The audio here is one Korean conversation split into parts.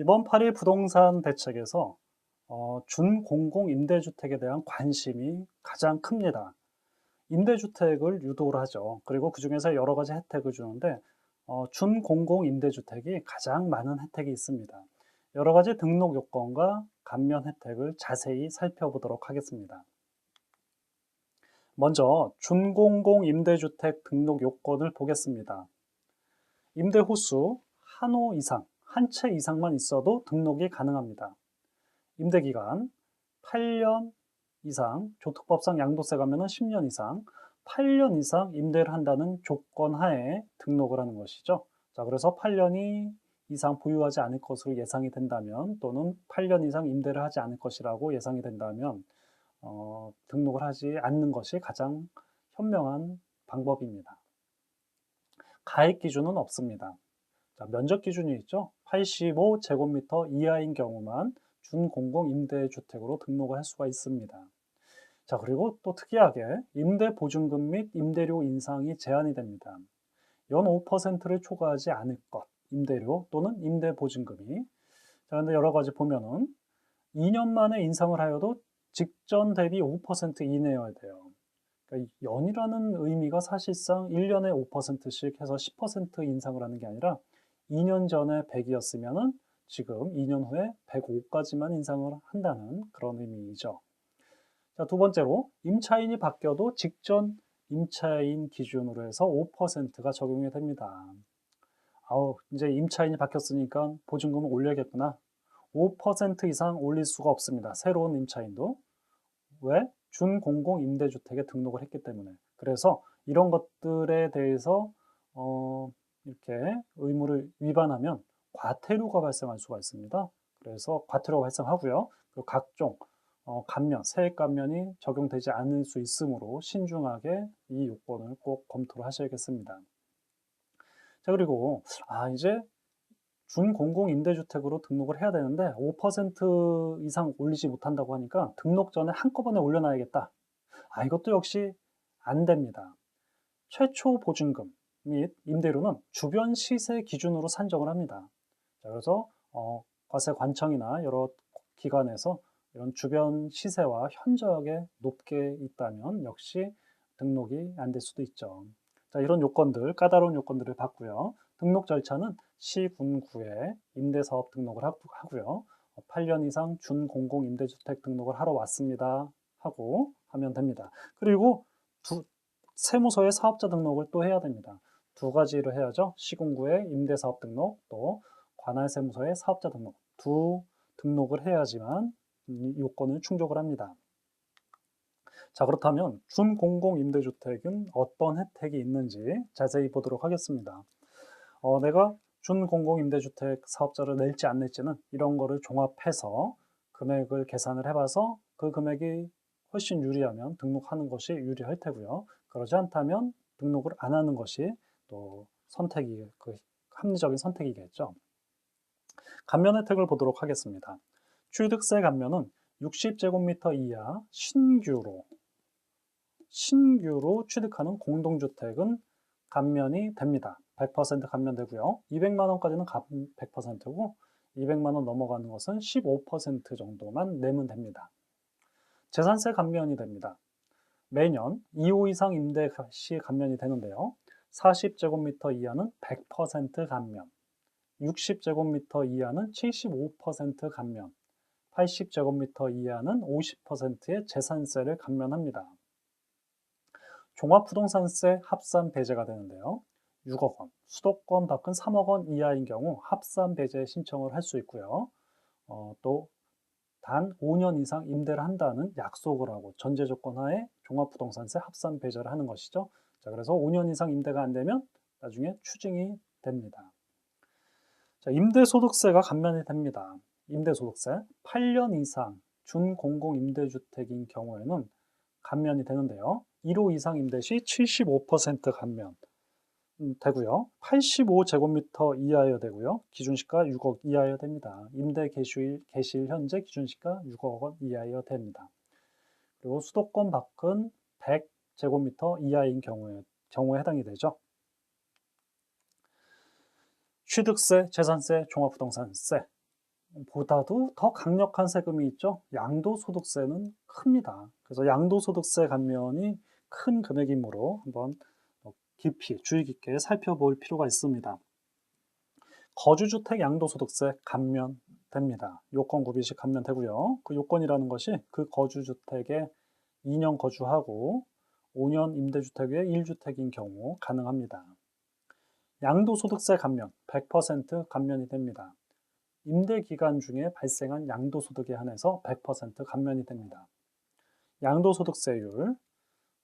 이번 8일 부동산 대책에서 어, 준공공 임대주택에 대한 관심이 가장 큽니다. 임대주택을 유도를 하죠. 그리고 그 중에서 여러 가지 혜택을 주는데 어, 준공공 임대주택이 가장 많은 혜택이 있습니다. 여러 가지 등록 요건과 감면 혜택을 자세히 살펴보도록 하겠습니다. 먼저 준공공 임대주택 등록 요건을 보겠습니다. 임대 호수 한 호 이상, 한 채 이상만 있어도 등록이 가능합니다. 임대 기간 8년 이상, 조특법상 양도세 가면은 10년 이상, 8년 이상 임대를 한다는 조건 하에 등록을 하는 것이죠. 자, 그래서 8년이 이상 보유하지 않을 것으로 예상이 된다면 또는 8년 이상 임대를 하지 않을 것이라고 예상이 된다면 어, 등록을 하지 않는 것이 가장 현명한 방법입니다. 가액 기준은 없습니다. 자, 면적 기준이 있죠. 85제곱미터 이하인 경우만 준공공 임대주택으로 등록을 할 수가 있습니다. 자, 그리고 또 특이하게 임대 보증금 및 임대료 인상이 제한이 됩니다. 연 5%를 초과하지 않을 것, 임대료 또는 임대 보증금이. 자, 근데 여러 가지 보면은 2년 만에 인상을 하여도 직전 대비 5% 이내여야 돼요. 그러니까 연이라는 의미가 사실상 1년에 5%씩 해서 10% 인상을 하는 게 아니라 2년 전에 100이었으면은 지금 2년 후에 105까지만 인상을 한다는 그런 의미이죠. 자, 두 번째로 임차인이 바뀌어도 직전 임차인 기준으로 해서 5%가 적용이 됩니다. 아우, 이제 임차인이 바뀌었으니까 보증금을 올려야겠구나. 5% 이상 올릴 수가 없습니다. 새로운 임차인도. 왜? 준공공 임대주택에 등록을 했기 때문에. 그래서 이런 것들에 대해서 어, 이렇게 의무를 위반하면 과태료가 발생할 수가 있습니다. 그래서 과태료가 발생하고요. 그리고 각종 어, 감면, 세액 감면이 적용되지 않을 수 있으므로 신중하게 이 요건을 꼭 검토를 하셔야겠습니다. 자, 그리고 아, 이제 준공공 임대주택으로 등록을 해야 되는데 5% 이상 올리지 못한다고 하니까 등록 전에 한꺼번에 올려놔야겠다. 아, 이것도 역시 안 됩니다. 최초 보증금 및 임대료는 주변 시세 기준으로 산정을 합니다. 자, 그래서 어, 과세 관청이나 여러 기관에서 이런 주변 시세와 현저하게 높게 있다면 역시 등록이 안 될 수도 있죠. 자, 이런 요건들, 까다로운 요건들을 봤고요. 등록 절차는 시 군 구에 임대사업 등록을 하고요. 8년 이상 준공공 임대주택 등록을 하러 왔습니다. 하고 하면 됩니다. 그리고 두, 세무서에 사업자 등록을 또 해야 됩니다. 두 가지로 해야죠. 시군구에 임대사업 등록, 또 관할세무서에 사업자 등록. 두 등록을 해야지만 요건을 충족을 합니다. 자 그렇다면 준공공 임대주택은 어떤 혜택이 있는지 자세히 보도록 하겠습니다. 어, 내가 준공공 임대주택 사업자를 낼지 안 낼지는 이런 거를 종합해서 금액을 계산을 해봐서 그 금액이 훨씬 유리하면 등록하는 것이 유리할 테고요. 그러지 않다면 등록을 안 하는 것이 또 선택이 그 합리적인 선택이겠죠. 감면 혜택을 보도록 하겠습니다. 취득세 감면은 60제곱미터 이하 신규로 신규로 취득하는 공동주택은 감면이 됩니다. 100% 감면되고요. 200만 원까지는 100%고 200만 원 넘어가는 것은 15% 정도만 내면 됩니다. 재산세 감면이 됩니다. 매년 2호 이상 임대 시 감면이 되는데요. 40제곱미터 이하는 100% 감면, 60제곱미터 이하는 75% 감면, 80제곱미터 이하는 50%의 재산세를 감면합니다. 종합부동산세 합산 배제가 되는데요. 6억 원, 수도권 밖은 3억 원 이하인 경우 합산 배제 신청을 할 수 있고요. 어, 또 단 5년 이상 임대를 한다는 약속을 하고 전제 조건 하에 종합부동산세 합산 배제를 하는 것이죠. 자, 그래서 5년 이상 임대가 안 되면 나중에 추징이 됩니다. 자, 임대소득세가 감면이 됩니다. 임대소득세 8년 이상 준공공 임대주택인 경우에는 감면이 되는데요. 1호 이상 임대 시 75% 감면 음, 되고요. 85제곱미터 이하여야 되고요. 기준시가 6억 이하여야 됩니다. 임대 개시일, 개시일 현재 기준시가 6억 원 이하여야 됩니다. 그리고 수도권 밖은 100 제곱미터 이하인 경우에, 경우에 해당이 되죠. 취득세, 재산세, 종합부동산세 보다도 더 강력한 세금이 있죠. 양도소득세는 큽니다. 그래서 양도소득세 감면이 큰 금액이므로 한번 깊이 주의 깊게 살펴볼 필요가 있습니다. 거주주택 양도소득세 감면됩니다. 요건 구비식 감면되고요. 그 요건이라는 것이 그 거주주택에 2년 거주하고 5년 임대주택에 1주택인 경우 가능합니다. 양도소득세 감면 100% 감면이 됩니다. 임대 기간 중에 발생한 양도소득에 한해서 100% 감면이 됩니다. 양도소득세율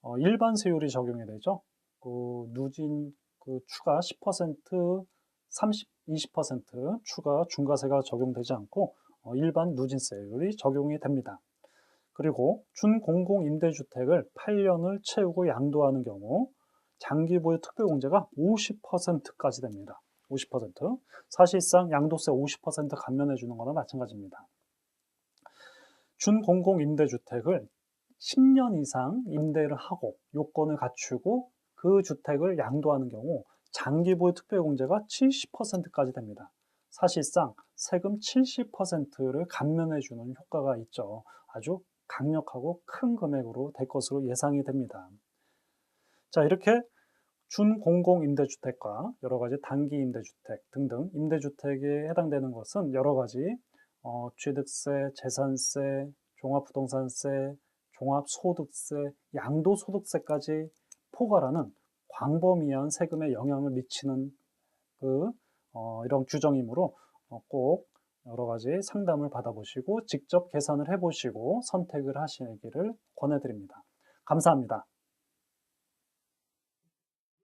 어, 일반 세율이 적용이 되죠. 그 누진 그 추가 10% 30, 20% 추가 중과세가 적용되지 않고 어, 일반 누진세율이 적용이 됩니다. 그리고 준공공 임대주택을 8년을 채우고 양도하는 경우 장기 보유 특별공제가 50%까지 됩니다. 50%. 사실상 양도세 50% 감면해 주는 거나 마찬가지입니다. 준공공 임대주택을 10년 이상 임대를 하고 요건을 갖추고 그 주택을 양도하는 경우 장기 보유 특별공제가 70%까지 됩니다. 사실상 세금 70%를 감면해 주는 효과가 있죠. 아주 강력하고 큰 금액으로 될 것으로 예상이 됩니다. 자, 이렇게 준공공 임대주택과 여러 가지 단기 임대주택 등등 임대주택에 해당되는 것은 여러 가지 어, 취득세, 재산세, 종합부동산세, 종합소득세, 양도소득세까지 포괄하는 광범위한 세금에 영향을 미치는 그 어, 이런 규정이므로 어, 꼭 여러 가지 상담을 받아보시고 직접 계산을 해보시고 선택을 하시기를 권해드립니다. 감사합니다.